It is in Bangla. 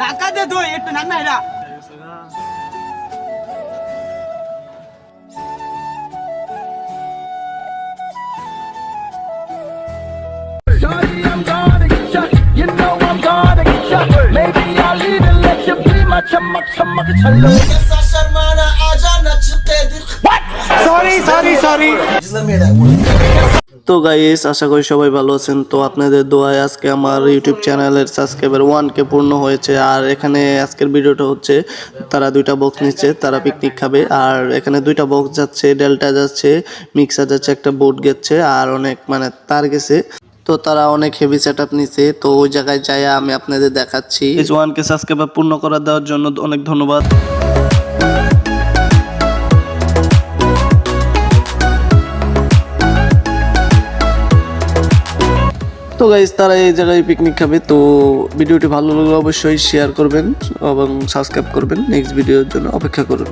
ಹಾಕದ್ದು ಎಷ್ಟು ನನ್ನ ಇದ சாரி சாரி சாரி তো গাইস আশা করি সবাই ভালো আছেন। তো আপনাদের দোয়ায় আজকে আমার ইউটিউব চ্যানেলের সাবস্ক্রাইবার ওয়ানকে পূর্ণ হয়েছে। আর এখানে আজকের ভিডিওটা হচ্ছে, তারা দুইটা বক্স নিচ্ছে, তারা পিকনিক খাবে। আর এখানে দুইটা বক্স যাচ্ছে ডেল্টা যাচ্ছে মিক্সার যাচ্ছে, একটা বোর্ড গেছে, আর অনেক মানে তার গেছে। তো তারা অনেক হেভি সেট আপ নিছে। তো ওই জায়গায় যাই আমি আপনাদের দেখাচ্ছি। ওয়ানকে সাবস্ক্রাইবার পূর্ণ করে দেওয়ার জন্য অনেক ধন্যবাদ। তো গাইজ তারা এই জায়গায় পিকনিক খাবে, তো ভিডিওটি ভালো লাগলে অবশ্যই শেয়ার করবেন এবং সাবস্ক্রাইব করবেন। নেক্সট ভিডিওর জন্য অপেক্ষা করুন।